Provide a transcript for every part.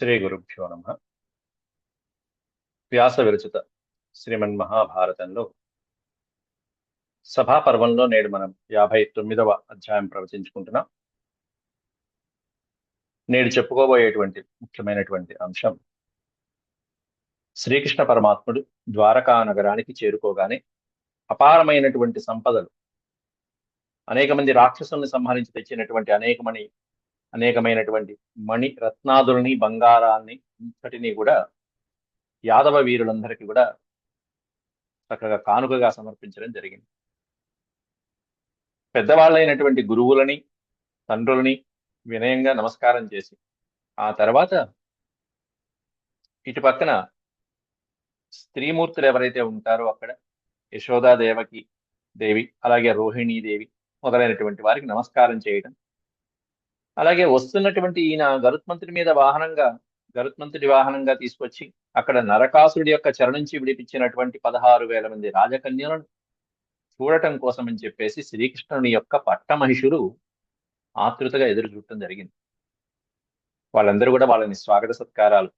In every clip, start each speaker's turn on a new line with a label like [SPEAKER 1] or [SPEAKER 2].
[SPEAKER 1] శ్రీ గురుభ్యో నమ. వ్యాస విరచిత శ్రీమన్ మహాభారతంలో సభాపర్వంలో నేడు మనం యాభై తొమ్మిదవ అధ్యాయం ప్రవచించుకుంటున్నాం. నేడు చెప్పుకోబోయేటువంటి ముఖ్యమైనటువంటి అంశం శ్రీకృష్ణ పరమాత్ముడు ద్వారకా నగరానికి చేరుకోగానే అపారమైనటువంటి సంపదలు అనేక మంది రాక్షసుల్ని సంహరించి తెచ్చినటువంటి అనేకమని అనేకమైనటువంటి మణి రత్నాదుల్ని బంగారాన్ని ఇంతటిని కూడా యాదవ వీరులందరికీ కూడా చక్కగా కానుకగా సమర్పించడం జరిగింది. పెద్దవాళ్ళైనటువంటి గురువులని తండ్రులని వినయంగా నమస్కారం చేసి ఆ తర్వాత ఇటు పక్కన స్త్రీమూర్తులు ఎవరైతే ఉంటారో అక్కడ యశోదాదేవకి దేవి అలాగే రోహిణీ దేవి మొదలైనటువంటి వారికి నమస్కారం చేయడం అలాగే వస్తున్నటువంటి ఈయన గరుత్మంతుడి మీద వాహనంగా గరుత్మంతుడి వాహనంగా తీసుకొచ్చి అక్కడ నరకాసురుడి యొక్క చెర నుంచి విడిపించినటువంటి పదహారు వేల మంది రాజకన్యలను చూడటం కోసం అని చెప్పేసి శ్రీకృష్ణుని యొక్క పట్టమహిషులు ఆతృతగా ఎదురు చూడటం జరిగింది. వాళ్ళందరూ కూడా వాళ్ళని స్వాగత సత్కారాలు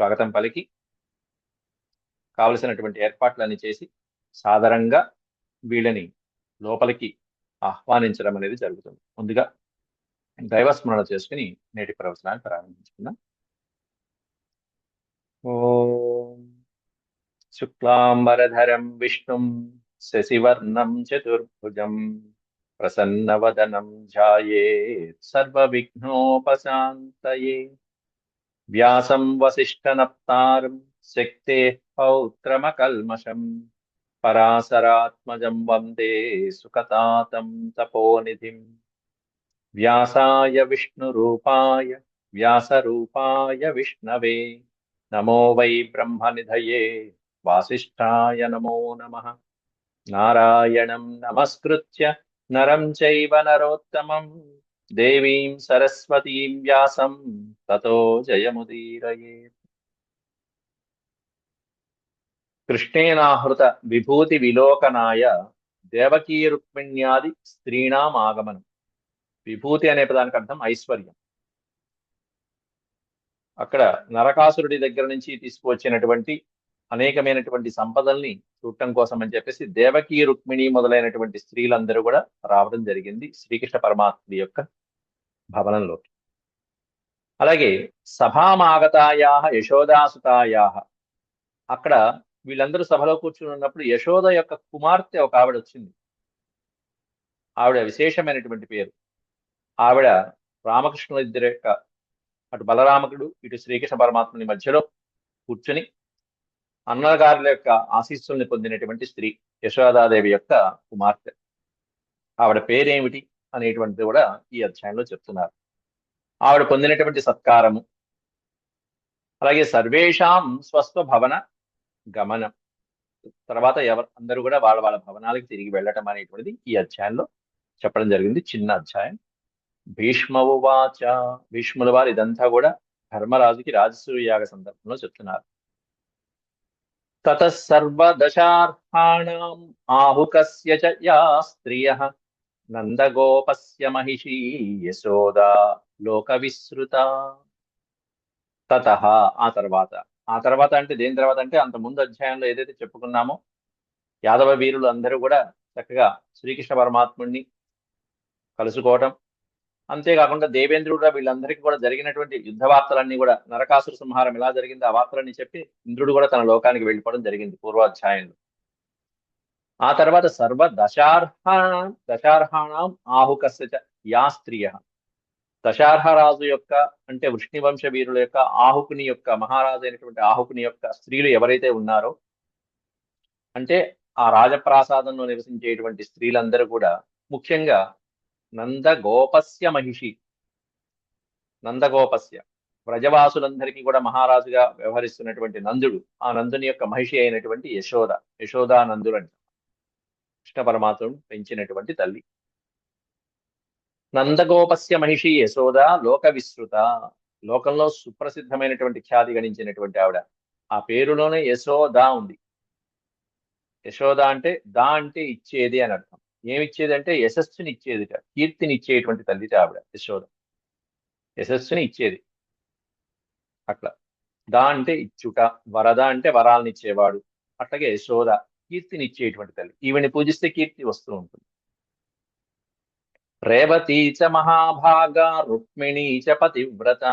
[SPEAKER 1] స్వాగతం పలికి కావలసినటువంటి ఏర్పాట్లన్నీ చేసి సాధారణంగా వీళ్ళని లోపలికి ఆహ్వానించడం అనేది జరుగుతుంది. ముందుగా దైవస్మరణ చేసుకుని నేటి ప్రవచనాన్ని ప్రారంభించుకుందాం. ఓం శుక్లాంబరధరం విష్ణుం శశివర్ణం చతుర్భుజం ప్రసన్నవదనం ధ్యాయేత్ సర్వవిఘ్నోపశాంతయే. వ్యాసం వసిష్ఠనప్తారం శక్తే పౌత్రమకల్మషం పరాశరాత్మజం వందే సుఖతాతం తపోనిధిం. వ్యాసాయ విష్ణురూపాయ వ్యాసరూపాయ విష్ణవే. నమో వై బ్రహ్మనిధయే. వాసిష్ఠాయ నమో నమ. నారాయణం నమస్కృత్య నరం చైవ నరోత్తమం. దేవీం సరస్వతీం వ్యాసం తతో జయముదీరయే. కృష్ణేనాహృత విభూతి విలోకనాయ దేవకీ రుక్మిణ్యాది స్త్రీణాం ఆగమనం విభూతి అనే పదానికి అర్థం ఐశ్వర్యం. అక్కడ నరకాసురుడి దగ్గర నుంచి తీసుకువచ్చినటువంటి అనేకమైనటువంటి సంపదల్ని చూడటం కోసం అని చెప్పేసి దేవకి రుక్మిణి మొదలైనటువంటి స్త్రీలందరూ కూడా రావడం జరిగింది శ్రీకృష్ణ పరమాత్ముడి యొక్క భవనంలోకి. అలాగే సభామాగతాయా యశోదాసుతాయా అక్కడ వీళ్ళందరూ సభలో కూర్చుని ఉన్నప్పుడు యశోద యొక్క కుమార్తె ఒక ఆవిడ వచ్చింది. ఆవిడ విశేషమైనటువంటి పేరు. ఆవిడ రామకృష్ణుల ఇద్దరి యొక్క అటు బలరామకుడు ఇటు శ్రీకృష్ణ పరమాత్మని మధ్యలో కూర్చుని అన్నగారుల యొక్క ఆశీస్సుల్ని పొందినటువంటి స్త్రీ యశోదాదేవి యొక్క కుమార్తె. ఆవిడ పేరేమిటి అనేటువంటిది కూడా ఈ అధ్యాయంలో చెప్తున్నారు. ఆవిడ పొందినటువంటి సత్కారము అలాగే సర్వేషాం స్వస్వ భవన గమనం. తర్వాత ఎవరు అందరూ కూడా వాళ్ళ వాళ్ళ భవనాలకు తిరిగి వెళ్ళటం అనేటువంటిది ఈ అధ్యాయంలో చెప్పడం జరిగింది. చిన్న అధ్యాయం. భీష్మవువాచ. భీష్ముల వారు ఇదంతా కూడా ధర్మరాజుకి రాజసూయాగ సందర్భంలో చెప్తున్నారు. తతసర్వదశార్హాణం ఆహుకస్య చ యా స్త్రియ. నందగోపస్య మహిషీ యశోదా లోక విశ్రుత తత ఆ తర్వాత. ఆ తర్వాత అంటే దేని తర్వాత అంటే అంత ముందు అధ్యాయంలో ఏదైతే చెప్పుకున్నామో యాదవ వీరులు అందరూ కూడా చక్కగా శ్రీకృష్ణ పరమాత్ముడిని కలుసుకోవటం అంతేకాకుండా దేవేంద్రుడు వీళ్ళందరికీ కూడా జరిగినటువంటి యుద్ధ వార్తలన్నీ కూడా నరకాసుర సంహారం ఎలా జరిగింది ఆ వార్తలన్నీ చెప్పి ఇంద్రుడు కూడా తన లోకానికి వెళ్ళిపోవడం జరిగింది పూర్వాధ్యాయంలో. ఆ తర్వాత సర్వ దశార్హ దశార్హాణం ఆహుకస్య యా స్త్రియ. దశార్హ రాజు యొక్క అంటే వృష్ణివంశ వీరుల యొక్క ఆహుకుని యొక్క మహారాజు అయినటువంటి ఆహుకుని యొక్క స్త్రీలు ఎవరైతే ఉన్నారో అంటే ఆ రాజప్రాసాదంలో నివసించేటువంటి స్త్రీలందరూ కూడా ముఖ్యంగా నందగోపస్య మహిషి. నందగోపస్య. ప్రజవాసులందరికీ కూడా మహారాజుగా వ్యవహరిస్తున్నటువంటి నందుడు ఆ నందుని యొక్క మహిషి అయినటువంటి యశోద. యశోదా నందుడు అంట. కృష్ణ పరమాత్మను పెంచినటువంటి తల్లి. నందగోపస్య మహిషి యశోద లోక విస్తృత. లోకంలో సుప్రసిద్ధమైనటువంటి ఖ్యాతి గణించినటువంటి ఆవిడ. ఆ పేరులోనే యశోద ఉంది. యశోద అంటే దా అంటే ఇచ్చేది అని అర్థం. ఏమిచ్చేదంటే యశస్సుని ఇచ్చేదిట కీర్తిని ఇచ్చేటువంటి తల్లి ఆవిడ యశోద. యశస్సుని ఇచ్చేది అట్లా. దా అంటే ఇచ్చుట వరద అంటే వరాలను ఇచ్చేవాడు అట్లాగే యశోద కీర్తిని ఇచ్చేటువంటి తల్లి. ఈవిని పూజిస్తే కీర్తి వస్తూ ఉంటుంది. రేవతీ చ మహాభాగా రుక్మిణీ చ పతివ్రత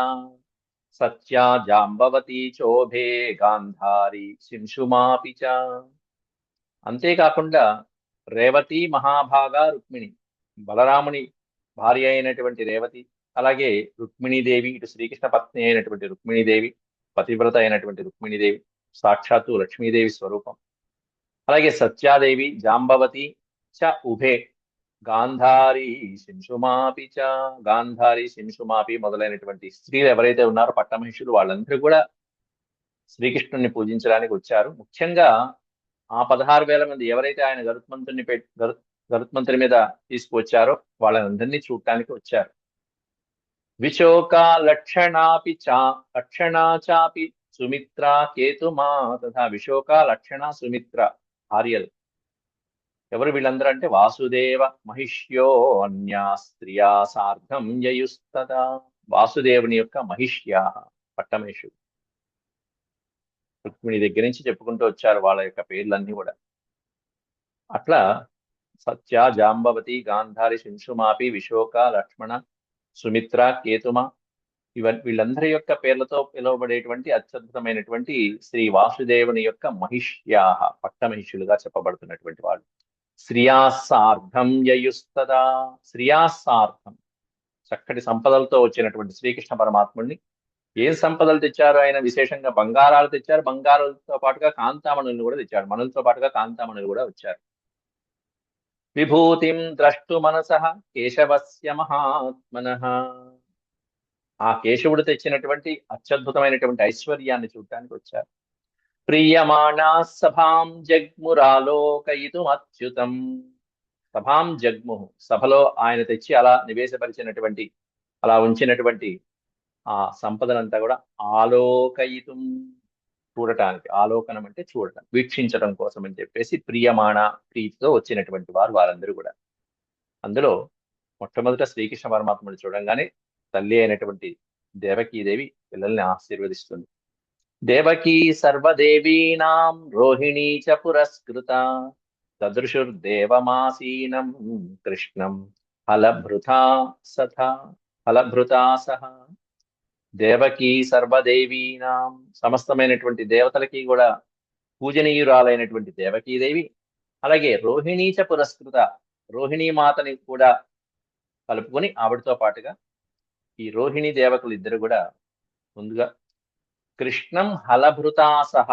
[SPEAKER 1] సత్యా జాంబవతి చోభే గాంధారి శింశుమాపి చ. అంతేకాకుండా రేవతి మహాభాగా రుక్మిణి. బలరాముని భార్య అయినటువంటి రేవతి అలాగే రుక్మిణీదేవి ఇటు శ్రీకృష్ణ పత్ని అయినటువంటి రుక్మిణీదేవి పతివ్రత అయినటువంటి రుక్మిణీదేవి సాక్షాత్తు లక్ష్మీదేవి స్వరూపం. అలాగే సత్యాదేవి జాంబవతి చ ఉభే. గాంధారి శింషుమాపి చ గాంధారి శింశుమాపి మొదలైనటువంటి స్త్రీలు ఎవరైతే ఉన్నారో పట్టమహిషులు వాళ్ళందరూ కూడా శ్రీకృష్ణుని పూజించడానికి వచ్చారు. ముఖ్యంగా ఆ పదహారు వేల మంది ఎవరైతే ఆయన గరుత్మంతుని గరుత్మంతుని మీద తీసుకువచ్చారో వాళ్ళందరినీ చూడటానికి వచ్చారు. విశోక లక్షణాపి చా లక్షణా చాపి సుమిత్ర కేతుమా తథా విశోక లక్షణ సుమిత్ర ఆర్యలు. ఎవరు వీళ్ళందరూ అంటే వాసుదేవ మహిష్యో అన్యా స్త్రియా సార్ధం యయుస్తదా. వాసుదేవుని యొక్క మహిష్యా పట్టమేషుడు రుక్మిణి దగ్గర నుంచి చెప్పుకుంటూ వచ్చారు వాళ్ళ యొక్క పేర్లన్నీ కూడా. అట్లా సత్య జాంబవతి గాంధారి శింశుమాపి విశోక లక్ష్మణ సుమిత్ర కేతుమ ఇవ వీళ్ళందరి యొక్క పేర్లతో పిలువబడేటువంటి అత్యద్భుతమైనటువంటి శ్రీ వాసుదేవుని యొక్క మహిష్యాహ పట్టమహిషులుగా చెప్పబడుతున్నటువంటి వాళ్ళు. శ్రియాసార్థం యయుస్తదా. శ్రియాసార్థం చక్కటి సంపదలతో వచ్చినటువంటి శ్రీకృష్ణ పరమాత్ముడిని ఏం సంపదలు తెచ్చారు? ఆయన విశేషంగా బంగారాలు తెచ్చారు. బంగారాలతో పాటుగా కాంతామణుల్ని కూడా తెచ్చారు. మనులతో పాటుగా కాంతామణులు కూడా వచ్చారు. విభూతిం ద్రష్టు మనస కేశవస్య మహాత్మన. ఆ కేశవుడు తెచ్చినటువంటి అత్యద్భుతమైనటువంటి ఐశ్వర్యాన్ని చూడటానికి వచ్చారు. ప్రియమాణా సభాం జగ్మురాలోకయితుం అత్యుతం సభాం జగ్ము. సభలో ఆయన తెచ్చి అలా నివేశపరిచినటువంటి అలా ఉంచినటువంటి ఆ సంపదనంతా కూడా ఆలోకయితం చూడటానికి. ఆలోకనం అంటే చూడటం వీక్షించడం కోసం అని చెప్పేసి ప్రియమాణ ప్రీతితో వచ్చినటువంటి వారు వారందరూ కూడా. అందులో మొట్టమొదట శ్రీకృష్ణ పరమాత్ముడు చూడంగానే తల్లి అయినటువంటి దేవకీదేవి పిల్లల్ని ఆశీర్వదిస్తుంది. దేవకీ సర్వదేవీనాం రోహిణీ చ పురస్కృత దదృశుర్దేవమాసీనం కృష్ణం ఫలభృతా సథ ఫలభృతా సహ. దేవకి సర్వదేవీనాం. సమస్తమైనటువంటి దేవతలకి కూడా పూజనీయురాలైనటువంటి దేవకీదేవి. అలాగే రోహిణీచ పురస్కృత రోహిణీ మాతని కూడా కలుపుకొని ఆవిడతో పాటుగా ఈ రోహిణి దేవకులు ఇద్దరు కూడా ముందుగా కృష్ణం హలభృతాసహ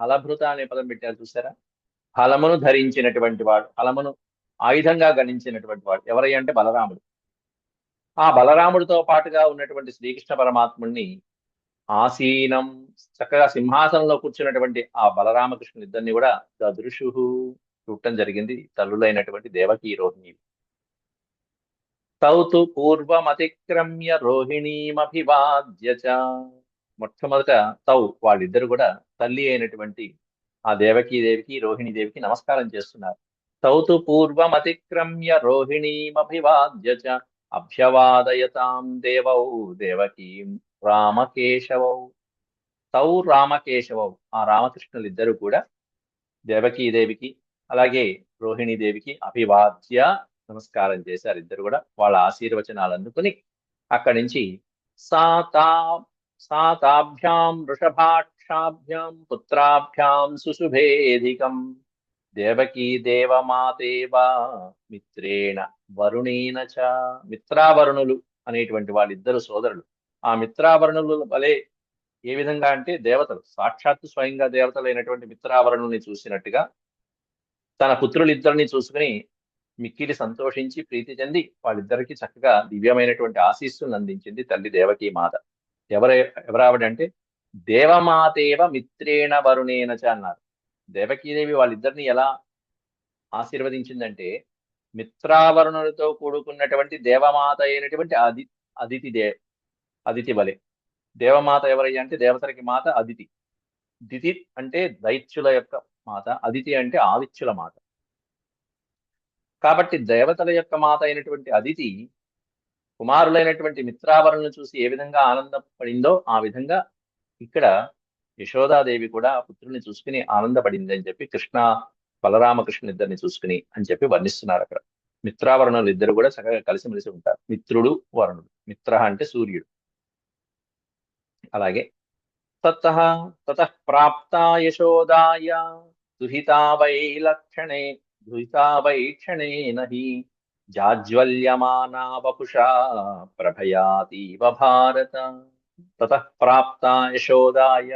[SPEAKER 1] హలభృత అనే పదం పెట్టారు చూసారా? హలమును ధరించినటువంటి వాడు హలమును ఆయుధంగా గణించినటువంటి వాడు. ఎవరై అంటే బలరాముడు. ఆ బలరాముడితో పాటుగా ఉన్నటువంటి శ్రీకృష్ణ పరమాత్ముడిని ఆసీనం చక్కగా సింహాసనంలో కూర్చున్నటువంటి ఆ బలరామకృష్ణుని ఇద్దరిని కూడా దదృశు చూడటం జరిగింది. తల్లులైనటువంటి దేవకీ రోహిణి తౌతు పూర్వమతిక్రమ్య రోహిణీమభివాద్య మొట్టమొదట తౌ వాళ్ళిద్దరు కూడా తల్లి అయినటువంటి ఆ దేవకీ దేవికి రోహిణి దేవికి నమస్కారం చేస్తున్నారు. తౌతు పూర్వమతిక్రమ్య రోహిణీమభివాద్య అభ్యవాదయతాం దేవౌ దేవకీం రామకేశవౌ. తౌ రామకేశవౌ. ఆ రామకృష్ణులు ఇద్దరు కూడా దేవకీదేవికి అలాగే రోహిణీదేవికి అభివాద్య నమస్కారం చేశారు. ఇద్దరు కూడా వాళ్ళ ఆశీర్వచనాలు అందుకుని అక్కడి నుంచి సాతా సాతాభ్యాం వృషభాక్షాభ్యాం పుత్రాభ్యాం సుశుభేధికం దేవకీ దేవమాతేవా మిత్రేణ వరుణేన చ. మిత్రావరుణులు అనేటువంటి వాళ్ళిద్దరు సోదరులు. ఆ మిత్రావరుణులు వలె ఏ విధంగా అంటే దేవతలు సాక్షాత్తు స్వయంగా దేవతలైనటువంటి మిత్రావరుణుల్ని చూసినట్టుగా తన పుత్రులిద్దరిని చూసుకుని మిక్కిలి సంతోషించి ప్రీతి చెంది వాళ్ళిద్దరికి చక్కగా దివ్యమైనటువంటి ఆశీస్సులను అందించింది తల్లి దేవకీ మాత. ఎవర ఎవరావిడంటే దేవమాతేవ మిత్రేణ వరుణేన చ అన్నారు. దేవకీదేవి వాళ్ళిద్దరిని ఎలా ఆశీర్వదించిందంటే మిత్రావరుణులతో కూడుకున్నటువంటి దేవమాత అయినటువంటి అది అదితి దే అదితి బలే దేవమాత ఎవరయ్యా అంటే దేవతలకి మాత అదితి. దితి అంటే దైత్యుల యొక్క మాత అదితి అంటే ఆదిత్యుల మాత. కాబట్టి దేవతల యొక్క మాత అయినటువంటి అదితి కుమారులైనటువంటి మిత్రావరణను చూసి ఏ విధంగా ఆనందపడిందో ఆ విధంగా ఇక్కడ యశోదాదేవి కూడా పుత్రుని చూసుకుని ఆనందపడింది అని చెప్పి కృష్ణ బలరామకృష్ణ ఇద్దరిని చూసుకుని అని చెప్పి వర్ణిస్తున్నారు అక్కడ. మిత్రావరుణులు ఇద్దరు కూడా చక్కగా కలిసిమెలిసి ఉంటారు. మిత్రుడు వరుణుడు. మిత్ర అంటే సూర్యుడు. అలాగే తత తతః ప్రాప్త యశోదాయ. దుహితావై లక్షణే దుహితా క్షణే నహి. జాజ్వల్యమానా వపుషా ప్రభయాతీవ భారత. తతః ప్రాప్త యశోదాయ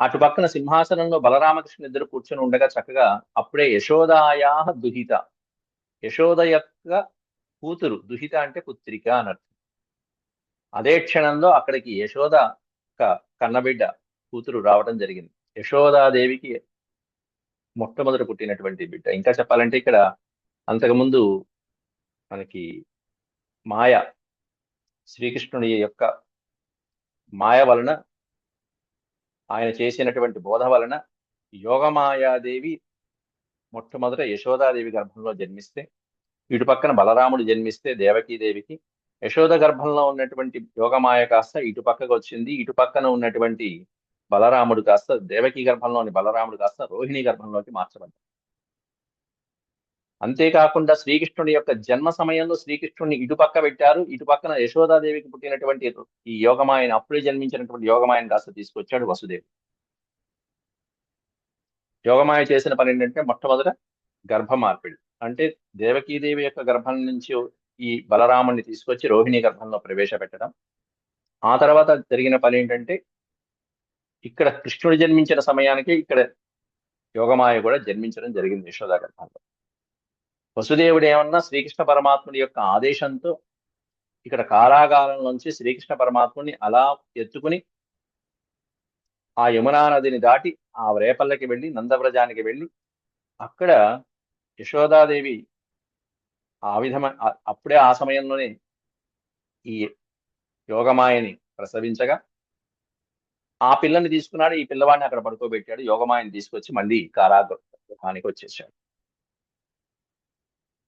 [SPEAKER 1] అటు పక్కన సింహాసనంలో బలరామకృష్ణ ఇద్దరు కూర్చొని ఉండగా చక్కగా అప్పుడే యశోదాయా దుహిత. యశోద యొక్క కూతురు దుహిత అంటే పుత్రిక అనర్థం అదే క్షణంలో అక్కడికి యశోద యొక్క కన్నబిడ్డ కూతురు రావడం జరిగింది. యశోదాదేవికి మొట్టమొదట పుట్టినటువంటి బిడ్డ. ఇంకా చెప్పాలంటే ఇక్కడ అంతకుముందు మనకి మాయ శ్రీకృష్ణుడి యొక్క మాయ వలన ఆయన చేసినటువంటి బోధ వలన యోగమాయాదేవి మొట్టమొదట యశోదాదేవి గర్భంలో జన్మిస్తే ఇటు పక్కన బలరాముడు జన్మిస్తే దేవకీదేవికి యశోద గర్భంలో ఉన్నటువంటి యోగమాయ కాస్త ఇటు పక్కకు వచ్చింది ఇటు పక్కన ఉన్నటువంటి బలరాముడు కాస్త దేవకీ గర్భంలోని బలరాముడు కాస్త రోహిణి గర్భంలోకి మార్చబడ్డాడు. అంతేకాకుండా శ్రీకృష్ణుడి యొక్క జన్మ సమయంలో శ్రీకృష్ణుడిని ఇటు పక్క పెట్టారు. ఇటుపక్కన యశోదాదేవికి పుట్టినటువంటి ఈ యోగమాయని అప్పుడే జన్మించినటువంటి యోగమాయని కాస్త తీసుకొచ్చాడు వసుదేవుడు. యోగమాయ చేసిన పని ఏంటంటే మొట్టమొదట గర్భ మార్పిడి అంటే దేవకీదేవి యొక్క గర్భం నుంచి ఈ బలరాముని తీసుకొచ్చి రోహిణి గర్భంలో ప్రవేశపెట్టడం. ఆ తర్వాత జరిగిన పని ఏంటంటే ఇక్కడ కృష్ణుడు జన్మించిన సమయానికి ఇక్కడ యోగమాయ కూడా జన్మించడం జరిగింది యశోదా గర్భంలో. వసుదేవుడు ఏమన్నా శ్రీకృష్ణ పరమాత్ముడి యొక్క ఆదేశంతో ఇక్కడ కారాగారం నుంచి శ్రీకృష్ణ పరమాత్ముని అలా ఎత్తుకుని ఆ యమునా నదిని దాటి ఆ రేపల్లకి వెళ్ళి నందవ్రజానికి వెళ్ళి అక్కడ యశోదాదేవి ఆ విధమ అప్పుడే ఆ సమయంలోనే ఈ యోగమాయని ప్రసవించగా ఆ పిల్లని తీసుకున్నాడు. ఈ పిల్లవాడిని అక్కడ పడుకోబెట్టాడు. యోగమాయని తీసుకొచ్చి మళ్ళీ కారాగృహానికి వచ్చేసాడు.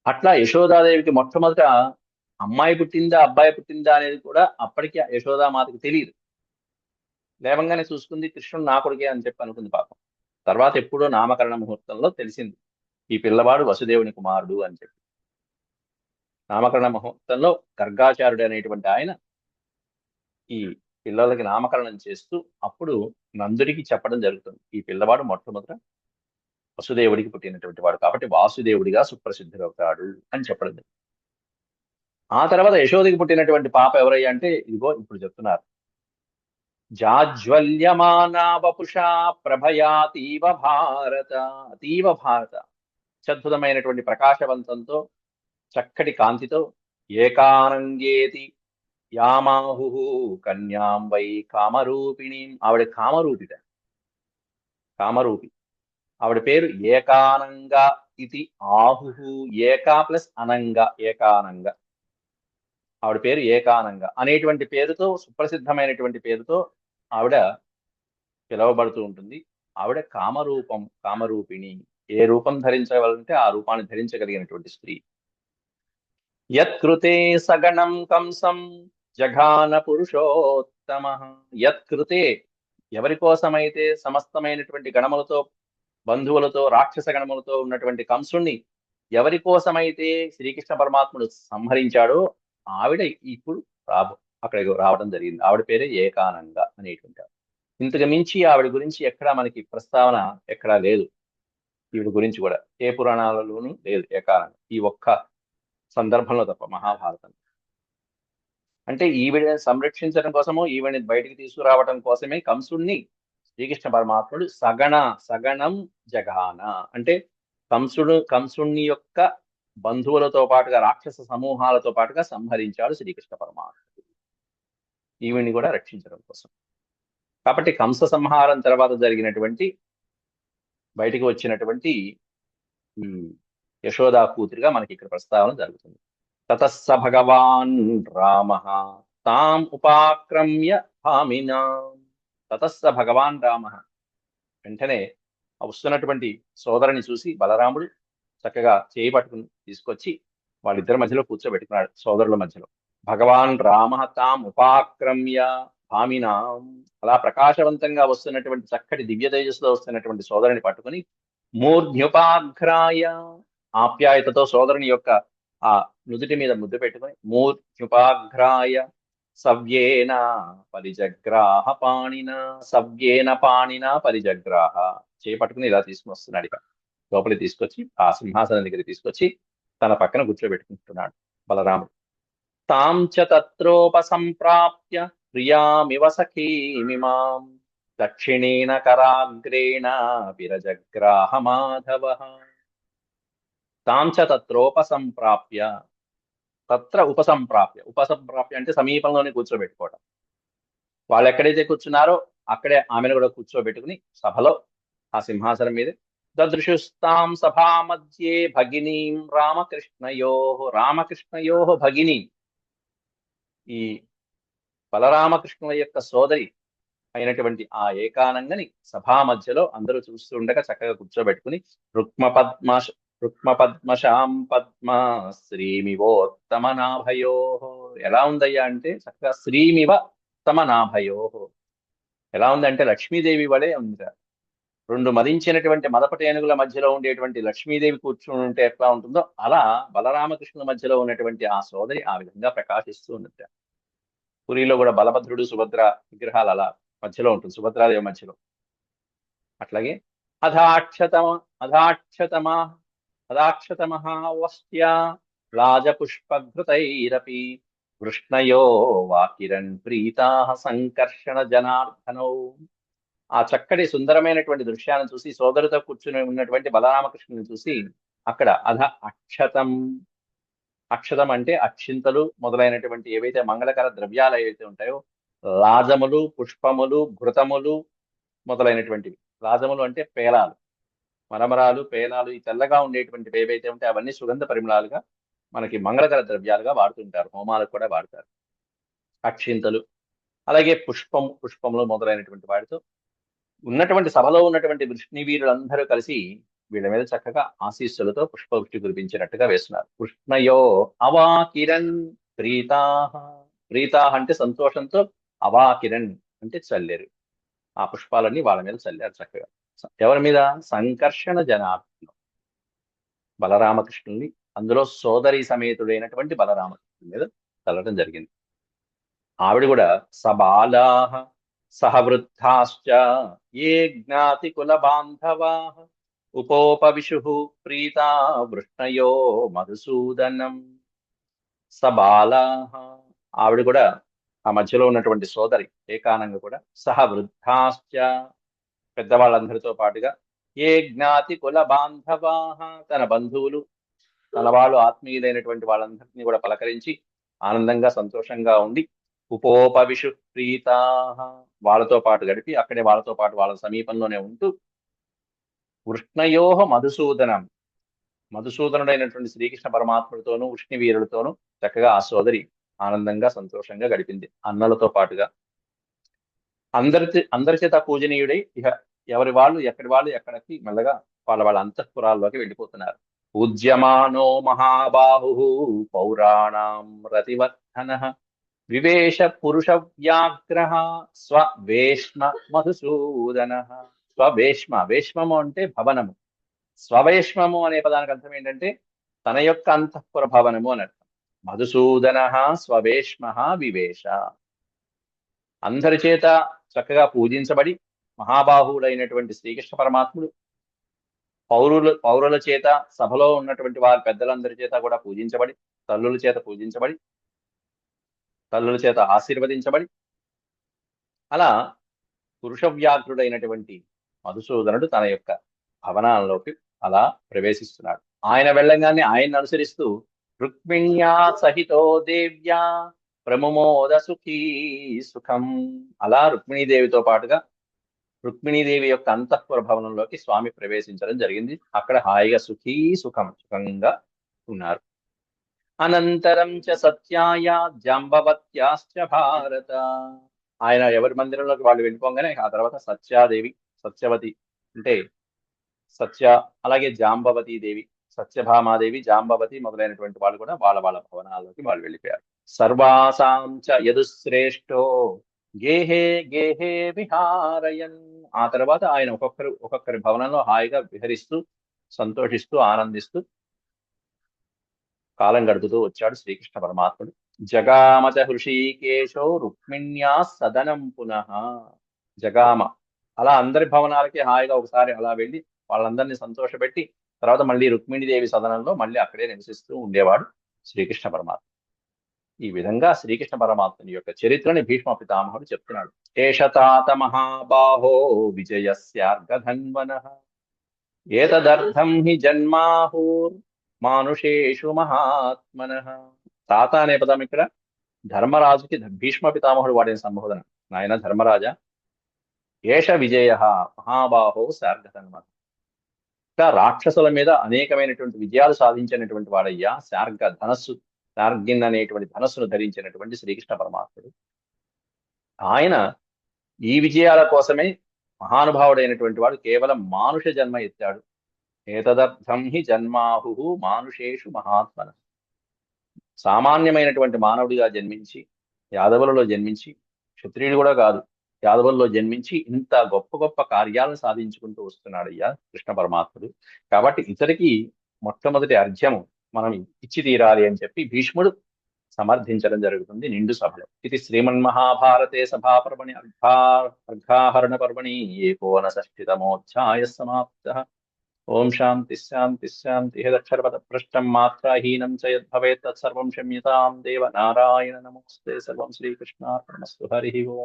[SPEAKER 1] అట్లా యశోదాదేవికి మొట్టమొదట అమ్మాయి పుట్టిందా అబ్బాయి పుట్టిందా అనేది కూడా అప్పటికి యశోదామాతకు తెలియదు. లేవంగానే చూసుకుంది కృష్ణుడు నా కొడుకే అని చెప్పి అనుకుంది పాపం. తర్వాత ఎప్పుడో నామకరణ ముహూర్తంలో తెలిసింది ఈ పిల్లవాడు వసుదేవుని కుమారుడు అని చెప్పి. నామకరణ ముహూర్తంలో గర్గాచార్యుడు అనేటువంటి ఆయన ఈ పిల్లలకి నామకరణం చేస్తూ అప్పుడు నందుడికి చెప్పడం జరుగుతుంది. ఈ పిల్లవాడు మొట్టమొదట వసుదేవుడికి పుట్టినటువంటి వాడు. కాబట్టి వాసుదేవుడిగా సుప్రసిద్ధుడవుతాడు అని చెప్పడం ఆ తర్వాత యశోదికి పుట్టినటువంటి పాప ఎవరయ్యా అంటే ఇదిగో ఇప్పుడు చెప్తున్నారు. జాజ్వల్యమానా వపుషా ప్రభయాతీవ భారత అతీవ భారత. అత్యద్భుతమైనటువంటి ప్రకాశవంతంతో చక్కటి కాంతితో ఏకానంగేతి యామాహు కన్యాం వై కామరూపిణి. ఆవిడ కామరూపిట కామరూపి. ఆవిడ పేరు ఏకానంగ ఇది ఆహు ఏకా ప్లస్ అనంగ ఏకానంగ. ఆవిడ పేరు ఏకానంగ అనేటువంటి పేరుతో సుప్రసిద్ధమైనటువంటి పేరుతో ఆవిడ పిలువబడుతూ ఉంటుంది. ఆవిడ కామరూపం కామరూపిణి. ఏ రూపం ధరించగలంటే ఆ రూపాన్ని ధరించగలిగినటువంటి స్త్రీ. యత్కృతే సగణం కంసం జఘాన పురుషోత్తమ. యత్కృతే ఎవరి కోసమైతే సమస్తమైనటువంటి గణములతో బంధువులతో రాక్షస గణములతో ఉన్నటువంటి కంసుణ్ణి ఎవరి కోసమైతే శ్రీకృష్ణ పరమాత్ముడు సంహరించాడో ఆవిడ ఇప్పుడు రాబో అక్కడికి రావడం జరిగింది. ఆవిడ పేరే ఏకానంద అనేటువంటి ఇంతకు మించి ఆవిడ గురించి ఎక్కడా మనకి ప్రస్తావన ఎక్కడా లేదు. ఈవిడ గురించి కూడా ఏ పురాణాలలోనూ లేదు ఏకానంద. ఈ ఒక్క సందర్భంలో తప్ప మహాభారతం. అంటే ఈవిడ సంరక్షించడం కోసమో ఈవిడని బయటికి తీసుకురావడం కోసమే కంసుణ్ణి శ్రీకృష్ణ పరమాత్ముడు సగణ సగణం జగాన. అంటే కంసుడు కంసుణ్ణి యొక్క బంధువులతో పాటుగా రాక్షస సమూహాలతో పాటుగా సంహరించాడు శ్రీకృష్ణ పరమాత్ముడు. ఈవిని కూడా రక్షించడం కోసం. కాబట్టి కంస సంహారం తర్వాత జరిగినటువంటి బయటికి వచ్చినటువంటి యశోదా కూతురిగా మనకి ఇక్కడ ప్రస్తావన జరుగుతుంది. తతస్స భగవాన్ రామ తాం ఉపాక్రమ్య భామినా తతస్స భగవాన్ రామ. వెంటనే వస్తున్నటువంటి సోదరుని చూసి బలరాముడు చక్కగా చేయి పట్టుకుని తీసుకొచ్చి వాళ్ళిద్దరి మధ్యలో కూర్చోబెట్టుకున్నాడు సోదరుల మధ్యలో. భగవాన్ రామ తాం ఉపాక్రమ్య భామినా. అలా ప్రకాశవంతంగా వస్తున్నటువంటి చక్కటి దివ్య తేజస్సులో వస్తున్నటువంటి సోదరుని పట్టుకుని మూర్ధ్యుపాఘ్రాయ ఆప్యాయతతో సోదరుని యొక్క ఆ నుదుటి మీద ముద్దు పెట్టుకుని మూర్ధ్యుపాఘ్రాయ సవ్యేన పరిజగ్రాహ పాణిన సవ్యేన పాణిన పరిజగ్రాహ. చేపట్టుకుని ఇలా తీసుకుని వస్తున్నాడు ఇక. లోపలికి తీసుకొచ్చి ఆ సింహాసనం దగ్గర తీసుకొచ్చి తన పక్కన కూర్చోబెట్టుకుంటున్నాడు బలరాముడు. తాం చ తత్రోపసంప్రాప్య ప్రియామివ సఖీమిమాం దక్షిణేన కరాగ్రేణ విరజగ్రాహ మాధవ. తాం చ తత్రోపసంప్రాప్య తత్ర ఉపసంప్రాప్య. ఉపసంప్రాప్య అంటే సమీపంలోనే కూర్చోబెట్టుకోవడం వాళ్ళు ఎక్కడైతే కూర్చున్నారో అక్కడే ఆమెను కూడా కూర్చోబెట్టుకుని సభలో ఆ సింహాసనం మీద దదృశుస్తాం సభా మధ్యే భగినీం రామకృష్ణయో రామకృష్ణయో భగిని ఈ బలరామకృష్ణుల యొక్క సోదరి అయినటువంటి ఆ ఏకానంగని సభా మధ్యలో అందరూ చూస్తుండగా చక్కగా కూర్చోబెట్టుకుని రుక్మ పద్మ రుక్మపద్మశాం పద్మ శ్రీమివోత్తమనాభయో ఎలా ఉందయ్యా అంటే చక్కగా శ్రీమివ తమ ఎలా ఉందంటే లక్ష్మీదేవి వలే ఉంది రెండు మదించినటువంటి మదపటి ఏనుగుల మధ్యలో ఉండేటువంటి లక్ష్మీదేవి కూర్చుని ఉంటే ఎట్లా ఉంటుందో అలా బలరామకృష్ణుల మధ్యలో ఉన్నటువంటి ఆ సోదరి ఆ విధంగా ప్రకాశిస్తూ ఉన్నట్ట పురిలో కూడా బలభద్రుడు సుభద్ర విగ్రహాలు అలా మధ్యలో ఉంటుంది సుభద్రాదేవి మధ్యలో. అట్లాగే అధాక్షతమ అధాక్షతమా అదాక్షతమహావస్త్య రాజపుష్పఘృతైరపి వృష్ణయో వాకిరణ్ ప్రీతా సంకర్షణ జనార్దనౌ ఆ చక్కటి సుందరమైనటువంటి దృశ్యాన్ని చూసి సోదరుతో కూర్చుని ఉన్నటువంటి బలరామకృష్ణుని చూసి అక్కడ అధ అక్షతం అక్షతం అంటే అక్షింతలు మొదలైనటువంటి ఏవైతే మంగళకర ద్రవ్యాలు ఏవైతే ఉంటాయో లాజములు పుష్పములు ఘృతములు మొదలైనటువంటివి. లాజములు అంటే పేలాలు. మరమరాలు పేనాలు ఈ తెల్లగా ఉండేటువంటివి ఏవైతే ఉంటాయి అవన్నీ సుగంధ పరిమళాలుగా మనకి మంగళకర ద్రవ్యాలుగా వాడుతుంటారు. హోమాలకు కూడా వాడతారు. అక్షింతలు అలాగే పుష్పం పుష్పములు మొదలైనటువంటి వాటితో ఉన్నటువంటి సభలో ఉన్నటువంటి వృష్ణివీరులందరూ కలిసి వీళ్ళ మీద చక్కగా ఆశీస్సులతో పుష్పవృష్టి కురిపించినట్టుగా వేస్తున్నారు. కృష్ణయో అవాకిరణ్ ప్రీతాహ ప్రీతాహ అంటే సంతోషంతో అవాకిరణ్ అంటే చల్లేరు. ఆ పుష్పాలన్నీ వాళ్ళ మీద చల్లారు చక్కగా. ఎవరి మీద సంకర్షణ జనార్దనం బలరామకృష్ణుల్ని అందులో సోదరి సమేతుడైనటువంటి బలరామకృష్ణుని మీద చల్లడం జరిగింది. ఆవిడ కూడా సబాలాహ సహవృద్ధాశ్చ ఏ జ్ఞాతి కుల బాంధవా ఉపోపవిషు ప్రీతా వృష్ణయో మధుసూదనం. సబాలాహ ఆవిడ కూడా ఆ మధ్యలో ఉన్నటువంటి సోదరి ఏకానంగా కూడా సహవృద్ధాశ్చ పెద్దవాళ్ళందరితో పాటుగా ఏ జ్ఞాతి కుల బాంధవా? తన బంధువులు తన వాళ్ళు ఆత్మీయులైనటువంటి వాళ్ళందరినీ కూడా పలకరించి ఆనందంగా సంతోషంగా ఉండి ఉపోపవిషు ప్రీతా వాళ్ళతో పాటు గడిపి అక్కడే వాళ్ళతో పాటు వాళ్ళ సమీపంలోనే ఉంటూ ఉష్ణయోహ మధుసూదనం. మధుసూదనుడైనటువంటి శ్రీకృష్ణ పరమాత్ముడితోనూ వృష్ణివీరులతోనూ చక్కగా ఆ సోదరి ఆనందంగా సంతోషంగా గడిపింది. అన్నలతో పాటుగా అందరి అందరి చేత పూజనీయుడై ఇక ఎవరి వాళ్ళు ఎక్కడి వాళ్ళు ఎక్కడికి మెల్లగా వాళ్ళ వాళ్ళ అంతఃపురాల్లోకి వెళ్ళిపోతున్నారు. పూజ్యమానో మహాబాహు పౌరాణం రతివర్ధన వివేష పురుష వ్యాగ్రహ స్వవేష్మ మధుసూదన స్వవేష్మ వేష్మము అంటే భవనము. స్వవేష్మము అనే పదానికి అర్థం ఏంటంటే తన యొక్క అంతఃపుర భవనము అని అర్థం. మధుసూదన స్వవేష్మ వివేష అందరి చేత చక్కగా పూజించబడి మహాబాహువుడైనటువంటి శ్రీకృష్ణ పరమాత్ముడు పౌరులు పౌరుల చేత సభలో ఉన్నటువంటి వారి పెద్దలందరి చేత కూడా పూజించబడి తల్లుల చేత పూజించబడి తల్లుల చేత ఆశీర్వదించబడి అలా పురుష వ్యాఘ్రుడైనటువంటి మధుసూదనుడు తన యొక్క భవనాల్లోకి అలా ప్రవేశిస్తున్నాడు. ఆయన వెళ్ళంగానే ఆయన్ని అనుసరిస్తూ రుక్మిణ్యా సహితో దేవ్యా ప్రమమోద సుఖీ సుఖం. అలా రుక్మిణీదేవితో పాటుగా రుక్మిణీదేవి యొక్క అంతఃపుర భవనంలోకి స్వామి ప్రవేశించడం జరిగింది. అక్కడ హాయిగా సుఖీ సుఖం సుఖంగా ఉన్నారు. అనంతరం చ సత్యాయ జాంబవత్యాశ్చ భారత. ఆయన ఎవరి మందిరంలోకి వాళ్ళు వెళ్ళిపోగానే ఆ తర్వాత సత్యాదేవి సత్యవతి అంటే సత్య అలాగే జాంబవతి దేవి సత్యభామాదేవి జాంబవతి మొదలైనటువంటి వాళ్ళు కూడా వాళ్ళ వాళ్ళ భవనాల్లోకి వాళ్ళు వెళ్ళిపోయారు. సర్వాసాం చ యదుశ్రేష్టో గేహే గేహే విహారయన్. ఆ తర్వాత ఆయన ఒక్కొక్కరు ఒక్కొక్కరి భవనంలో హాయిగా విహరిస్తూ సంతోషిస్తూ ఆనందిస్తూ కాలం గడుపుతూ వచ్చాడు శ్రీకృష్ణ పరమాత్ముడు. జగామచ హృషీకేశో రుక్మిణ్యా సదనం పునః. జగామ. అలా అందరి భవనాలకి హాయిగా ఒకసారి అలా వెళ్ళి వాళ్ళందరినీ సంతోషపెట్టి తర్వాత మళ్ళీ రుక్మిణీదేవి సదనంలో మళ్ళీ అక్కడే నివసిస్తూ ఉండేవాడు శ్రీకృష్ణ పరమాత్మ. ఈ విధంగా శ్రీకృష్ణ పరమాత్మని యొక్క చరిత్రని భీష్మ పితామహుడు చెప్తున్నాడు. ఏషతాత మహాబాహో విజయస్యార్గధన్వన. ఏతదర్థం హి జన్మాహూర్ మానుషేషు మహాత్మన. తాత అనే పదం ఇక్కడ. ధర్మరాజుకి భీష్మ పితామహుడు వాడిన సంబోధన. నాయన ధర్మరాజా. ఏష విజయ మహాబాహో శార్గధన్వన. ఇంకా రాక్షసుల మీద అనేకమైనటువంటి విజయాలు సాధించినటువంటి వాడయ్యా శార్గ ధనస్సు శార్గిన్ అనేటువంటి ధనస్సును ధరించినటువంటి శ్రీకృష్ణ పరమాత్ముడు. ఆయన ఈ విజయాల కోసమే మహానుభావుడైనటువంటి వాడు కేవలం మానుష జన్మ ఎత్తాడు. ఏతదర్థం హి జన్మాహు మానుషేషు మహాత్మన. సామాన్యమైనటువంటి మానవుడిగా జన్మించి యాదవులలో జన్మించి క్షత్రియుడు కూడా కాదు యాదవుల్లో జన్మించి ఇంత గొప్ప గొప్ప కార్యాలను సాధించుకుంటూ వస్తున్నాడు అయ్యా కృష్ణ పరమాత్ముడు. కాబట్టి ఇతరికి మొట్టమొదటి అర్ఘ్యము మనం ఇచ్చి తీరాలి అని చెప్పి భీష్ముడు సమర్థించడం జరుగుతుంది నిండు సభలో. ఇది శ్రీమన్మహాభారతే సభాపర్వణి అర్ఘా అర్ఘాహరణ పర్వణి. ఏకోన షష్ఠితమోధ్యాయ సమాప్త. ఓం శాంతి శాంతి శాంతి. హేదక్షరపద పృష్టం మాత్రాహీనం చ యద్భవేత్ తత్సర్వం క్షమ్యతాం. దేవ నారాయణ నమస్తే. సర్వం శ్రీకృష్ణార్పణమస్తు. హరి ఓం.